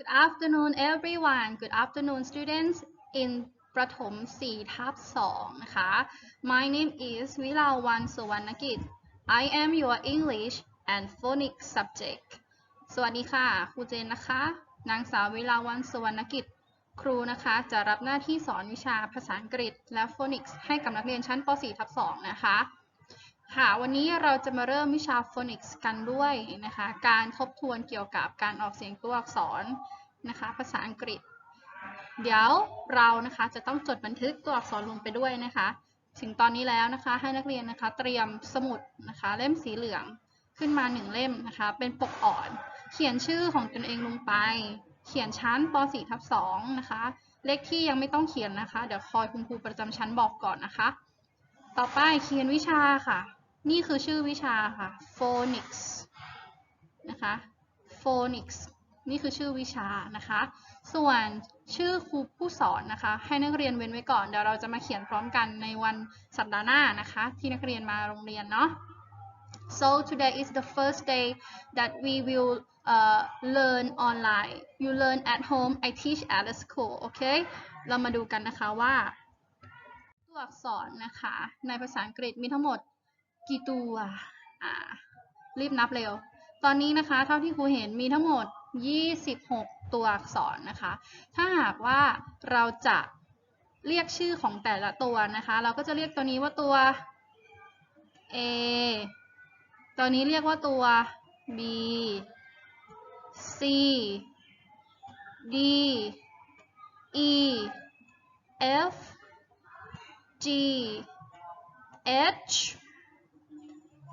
Good afternoon everyone Good afternoon students in ประถม4ทับ2นะคะ My name is วิลาวันสุวรรณกิจ I am your English and Phonics subject สวัสดีค่ะ ครูเจนนะคะ นางสาววิลาวันสุวรรณกิจ ครูนะคะ จะรับหน้าที่สอนวิชาภาษาอังกฤษและ Phonics ให้กับนักเรียนชั้นป .4 ทับ2นะคะ ค่ะ วันนี้เราจะมาเริ่มวิชา Phonics กันด้วยนะคะ การทบทวนเกี่ยวกับการออกเสียงตัวอักษรนะคะ ภาษาอังกฤษ เดี๋ยวเรานะคะจะต้องจดบันทึกตัวอักษรลงไปด้วยนะคะ ถึงตอนนี้แล้วนะคะให้นักเรียนนะคะ เตรียมสมุดนะคะ เล่มสีเหลืองขึ้นมาหนึ่งเล่มนะคะ เป็นปกอ่อน เขียนชื่อของตนเองลงไป เขียนชั้นป .4 ทับ2นะคะ เลขที่ยังไม่ต้องเขียนนะคะ เดี๋ยวคอยคุณครูประจำชั้นบอกก่อนนะคะ ต่อไปเขียนวิชาค่ะ นี่คือชื่อวิชาค่ะ phonics นะคะ phonics นี่คือชื่อวิชานะคะ ส่วนชื่อครูผู้สอนนะคะ ให้นักเรียนเว้นไว้ก่อน เดี๋ยวเราจะมาเขียนพร้อมกันในวันสัปดาห์หน้านะคะ ที่นักเรียนมาโรงเรียนเนาะ so today is the first day that we will uh, learn online you learn at home I teach at the school okay เรามาดูกันนะคะว่า ตัวอักษรนะคะ ในภาษาอังกฤษมีทั้งหมด กี่ตัวอ่ารีบนับเร็ว ตอนนี้นะคะ เท่าที่ครูเห็นมีทั้งหมด 26 ตัวอักษรนะคะ ถ้าหากว่าเราจะเรียกชื่อของแต่ละตัวนะคะ เราก็จะเรียกตัวนี้ว่าตัว A ตัวนี้เรียกว่าตัว B C D E F G H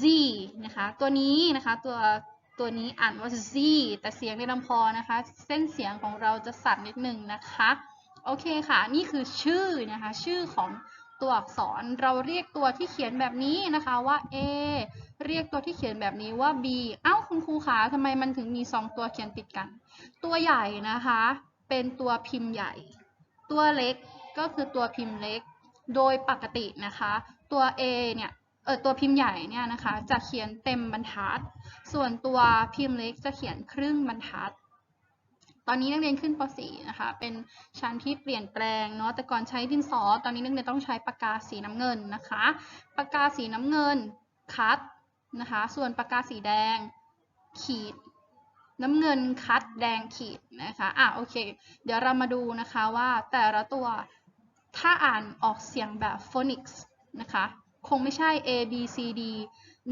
Z นะคะตัวนี้นะคะตัวตัวนี้อ่านว่า Z แต่เสียงในลำคอนะคะ เส้นเสียงของเราจะสั่นนิดนึงนะคะโอเคค่ะนี่คือชื่อนะคะชื่อของตัวอักษรเราเรียกตัวที่เขียนแบบนี้นะคะว่า A เรียกตัวที่เขียนแบบนี้ว่า B เอ้าคุณครูคะทำไมมันถึงมีสองตัวเขียนติดกัน ตัวใหญ่นะคะเป็นตัวพิมพ์ใหญ่ ตัวเล็กก็คือตัวพิมพ์เล็ก โดยปกตินะคะ ตัว A เนี่ย ออตัวพิมพ์ใหญ่เนี่ยนะคะจะเขียนเต็มบรรทัด ส่วนตัวพิมพ์เล็กจะเขียนครึ่งบรรทัด ตอนนี้นักเรียนขึ้นป .4 นะคะ เป็นชั้นที่เปลี่ยนแปลงเนาะ แต่ก่อนใช้ดินสอ ตอนนี้นักเรียนต้องใช้ปากกาสีน้ำเงินนะคะ ปากกาสีน้ำเงินคัดนะคะ ส่วนปากกาสีแดงขีดน้ำเงินคัดแดงขีดนะคะ อะโอเค เดี๋ยวเรามาดูนะคะว่าแต่ละตัวถ้าอ่านออกเสียงแบบ phonics นะคะ คงไม่ใช่ A B C D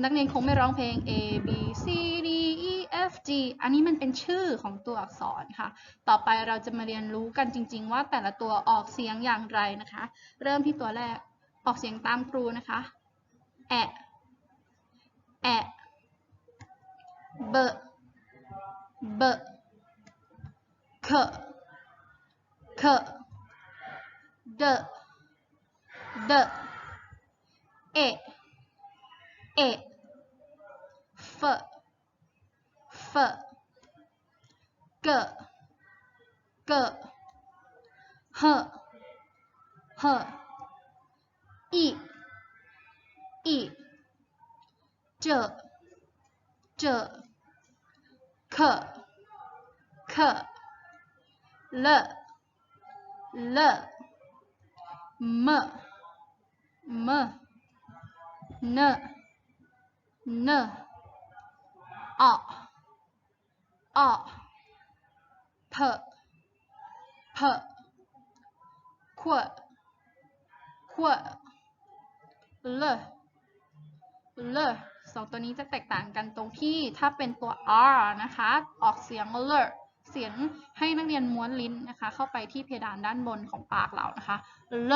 นักเรียนคงไม่ร้องเพลง A B C D E F G อันนี้มันเป็นชื่อของตัวอักษรค่ะ ต่อไปเราจะมาเรียนรู้กันจริง ๆ ว่าแต่ละตัวออกเสียงอย่างไรนะคะ เริ่มที่ตัวแรกออกเสียงตามครูนะคะแอะแอะเบะเบะเคเคเดเด เอะเอะเฟเฟเกเกเฮเฮอีอี เนเนออเพเพขวขวเลเลสองตัวนี้จะแตกต่างกันตรงที่ถ้าเป็นตัว r นะคะ ออกเสียงเลเสียงให้นักเรียนม้วนลิ้นนะคะ เข้าไปที่เพดานด้านบนของปากเรานะคะเล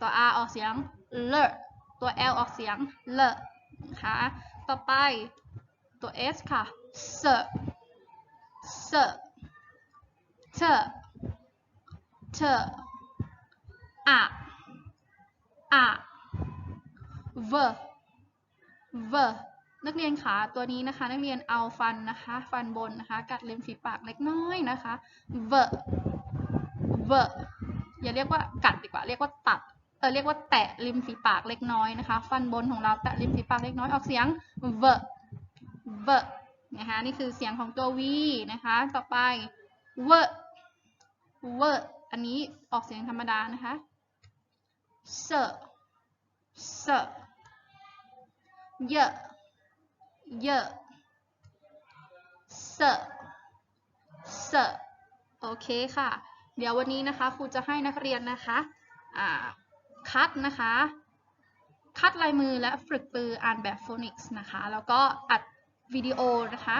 ตัว r ออกเสียง เลตัว l ออกเสียงเลนะคะต่อไปตัว s ค่ะ s s เธอเธออะอะเวเวนักเรียนขาตัวนี้นะคะ นักเรียนเอาฟันนะคะ ฟันบนนะคะ กัดริมฝีปากเล็กน้อยนะคะเวเวอย่าเรียกว่ากัดดีกว่า เรียกว่าตัด ออเรียกว่าแตะริมฝีปากเล็กน้อยนะคะ ฟันบนของเราแตะริมฝีปากเล็กน้อยออกเสียงเวเวนะคะนี่คือเสียงของตัว V นะคะ ต่อไปเวเวอันนี้ออกเสียงธรรมดานะคะเซเซเยเยเซเซโอเคค่ะ เดี๋ยววันนี้นะคะครูจะให้นักเรียนนะคะ อ่า คัดนะคะคัดลายมือและฝึกปืออ่านแบบโฟนิกส์นะคะ แล้วก็อัดวิดีโอนะคะ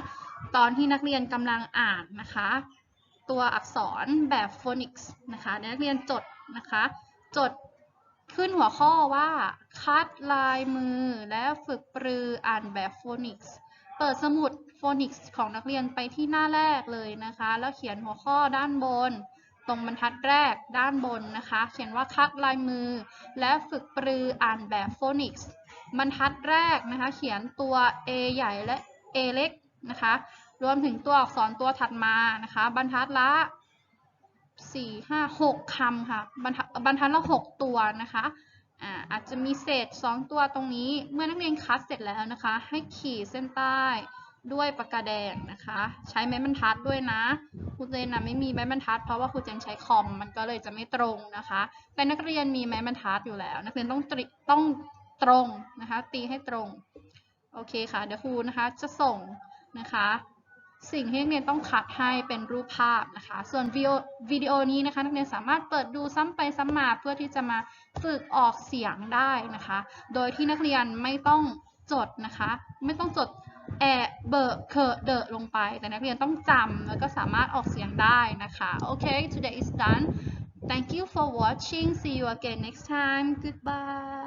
ตอนที่นักเรียนกำลังอ่านนะคะ ตัวอักษรแบบโฟนิกส์นะคะนักเรียนจดนะคะ จดขึ้นหัวข้อว่า คัดลายมือและฝึกปรืออ่านแบบโฟนิกส์เปิดสมุดโฟนิกส์ของนักเรียนไปที่หน้าแรกเลยนะคะ แล้วเขียนหัวข้อด้านบน ตรงบรรทัดแรกด้านบนนะคะ เขียนว่าคัดลายมือ และฝึกปรืออ่านแบบโฟนิกส์บรรทัดแรกนะคะ เขียนตัว A ใหญ่และ A เล็กนะคะ รวมถึงตัวอักษรตัวถัดมานะคะ บรรทัดละสี่ห้าหกคำค่ะบรรทัดบรรทัดละหกตัวนะคะอ่าอาจจะมีเศษสองตัวตรงนี้เมื่อนักเรียนคัดเสร็จแล้วนะคะ ให้ขีดเส้นใต้ ด้วยปากกาแดงนะคะ ใช้ไม้บรรทัดด้วยนะครูเจนนะไม่มีไม้บรรทัด เพราะว่าครูเจนใช้คอมมันก็เลยจะไม่ตรงนะคะ แต่นักเรียนมีไม้บรรทัดอยู่แล้ว นักเรียนต้องตริต้องตรงนะคะ ตีให้ตรงโอเคค่ะ เดี๋ยวครูนะคะจะส่งนะคะ สิ่งที่นักเรียนต้องคัดให้เป็นรูปภาพนะคะ ส่วนวิดีโอวิดีโอนี้นะคะ นักเรียนสามารถเปิดดูซ้ำไปซ้ำมาเพื่อที่จะมาฝึกออกเสียงได้นะคะ โดยที่นักเรียนไม่ต้องจดนะคะ ไม่ต้องจด แอเบอร์เคอเดอะลงไป แต่นักเรียนต้องจำแล้วก็สามารถออกเสียงได้นะคะโอเค today is done thank you for watching see you again next time goodbye